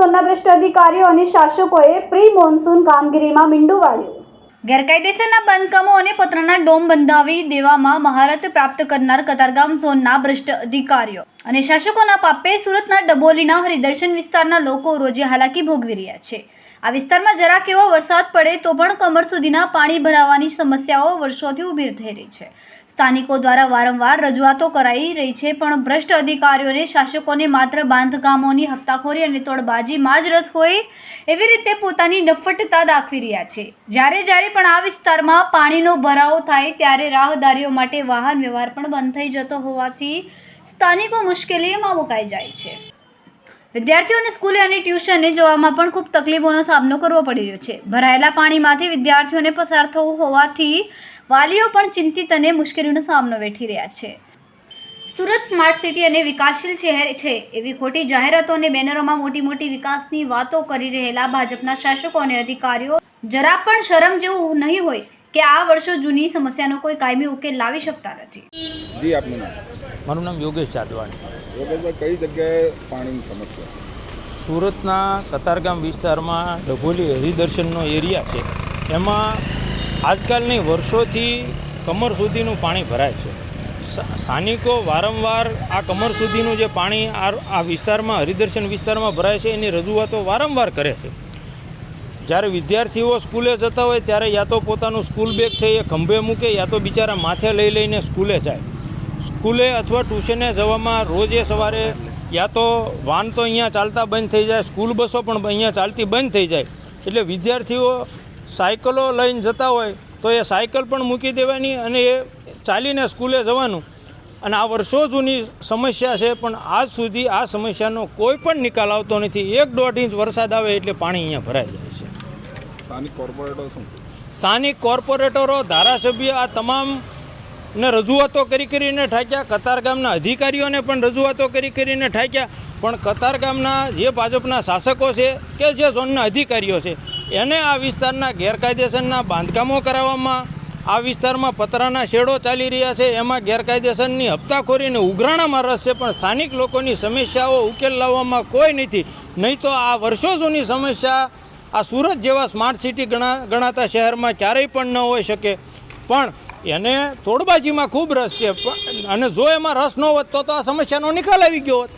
ઝોનના ભ્રષ્ટ અધિકારીઓ અને શાસકોએ પ્રી મોન્સૂન કામગીરીમાં મીંડું વાળ્યું. ગેરકાયદેસરના બાંધકામો અને પતરાના ડોમ બંધાવી દેવામાં મહારત પ્રાપ્ત કરનાર કતારગામ ઝોનના ભ્રષ્ટ અધિકારીઓ અને શાસકોના પાપે સુરતના ડબોલીના હરિદર્શન વિસ્તારના લોકો રોજે હાલાકી ભોગવી રહ્યા છે. આ વિસ્તારમાં જરાક એવો વરસાદ પડે તો પણ કમર સુધીના પાણી ભરાવાની સમસ્યાઓ વર્ષોથી ઊભી થઈ રહી છે. સ્થાનિકો દ્વારા વારંવાર રજૂઆતો કરાઈ રહી છે, પણ ભ્રષ્ટ અધિકારીઓને, શાસકોને માત્ર બાંધકામોની હપ્તાખોરી અને તોડબાજીમાં જ રસ હોય એવી રીતે પોતાની નફટતા દાખવી રહ્યા છે. જ્યારે જ્યારે પણ આ વિસ્તારમાં પાણીનો ભરાવો થાય, ત્યારે રાહદારીઓ માટે વાહન વ્યવહાર પણ બંધ થઈ જતો હોવાથી સ્થાનિકો મુશ્કેલીમાં મુકાઈ જાય છે. વિદ્યાર્થીઓને સ્કૂલે અને ટ્યુશને જવામાં પણ ખૂબ તકલીફોનો સામનો કરવો પડી રહ્યો છે. ભરાયેલા પાણીમાંથી વિદ્યાર્થીઓને પસાર થવું હોવાથી વાલીઓ પણ ચિંતિત અને મુશ્કેલીનો સામનો વેઠી રહ્યા છે. સુરત સ્માર્ટ સિટી અને વિકાસશીલ શહેર છે. એવી ખોટી જાહેરાતો અને બેનરોમાં મોટી મોટી વિકાસની વાતો કરી રહેલા ભાજપના શાસકો અને અધિકારીઓ જરા પણ શરમ જેવું નહીં હોય કે આ વર્ષો જૂની સમસ્યાનો કોઈ કાયમી ઉકેલ લાવી શકતા નથી. જી આપનું નામ? મારું નામ યોગેશ જાદવાણી. યોગેશભાઈ કઈ જગ્યાએ પાણીની સમસ્યા સુરતના કતારગામ વિસ્તારમાં ડભોલી હરિદર્શનનો એરિયા છે. એમાં આજકાલની વર્ષોથી કમર સુધીનું પાણી ભરાય છે. સ્થાનિકો વારંવાર આ કમર સુધીનું જે પાણી આ વિસ્તારમાં, હરિદર્શન વિસ્તારમાં ભરાય છે, એની રજૂઆતો વારંવાર કરે છે. જ્યારે વિદ્યાર્થીઓ સ્કૂલે જતા હોય ત્યારે યા તો પોતાનું સ્કૂલ બેગ છે એ ખંભે મૂકે, યા તો બિચારા માથે લઈ લઈને સ્કૂલે જાય. સ્કૂલે અથવા ટ્યુશને જવામાં રોજે સવારે યા તો વાન તો અહીંયા ચાલતા બંધ થઈ જાય સ્કૂલ બસો પણ અહીંયા ચાલતી બંધ થઈ જાય. એટલે વિદ્યાર્થીઓ સાયકલો લઈને જતા હોય તો એ સાયકલ પણ મૂકી દેવાની અને એ ચાલીને સ્કૂલે જવાનું. અને આ વર્ષો જૂની સમસ્યા છે પણ આજ સુધી આ સમસ્યાનો કોઈ પણ નિકાલ આવતો નથી. એક દોઢ ઇંચ વરસાદ આવે એટલે પાણી અહીંયા ભરાઈ જાય છે. સ્થાનિક કોર્પોરેટર શું સ્થાનિક કોર્પોરેટરો ધારાસભ્ય આ તમામ ને રજૂઆતો કરી કરીને ઠાક્યા. કતાર ગામના અધિકારીઓને પણ રજૂઆતો કરી કરીને ઠાક્યા. પણ કતાર ગામના જે ભાજપના શાસકો છે કે જે ઝોનના અધિકારીઓ છે, એને આ વિસ્તારના ગેરકાયદેસરના બાંધકામો કરાવવામાં, આ વિસ્તારમાં પતરાના શેડો ચાલી રહ્યા છે, એમાં ગેરકાયદેસરની હપ્તાખોરીને ઉઘરાણામાં રસ છે, પણ સ્થાનિક લોકોની સમસ્યાઓ ઉકેલ લાવવામાં કોઈ નથી. નહીં તો આ વર્ષો જૂની સમસ્યા આ સુરત જેવા સ્માર્ટ સિટી ગણા ગણાતા શહેરમાં ક્યારેય પણ ન હોઈ શકે. પણ એને તોડબાજીમાં ખૂબ રસ છે. અને જો એમાં રસ ન હોત તો તો આ સમસ્યાનો નિકાલ આવી ગયો હોત.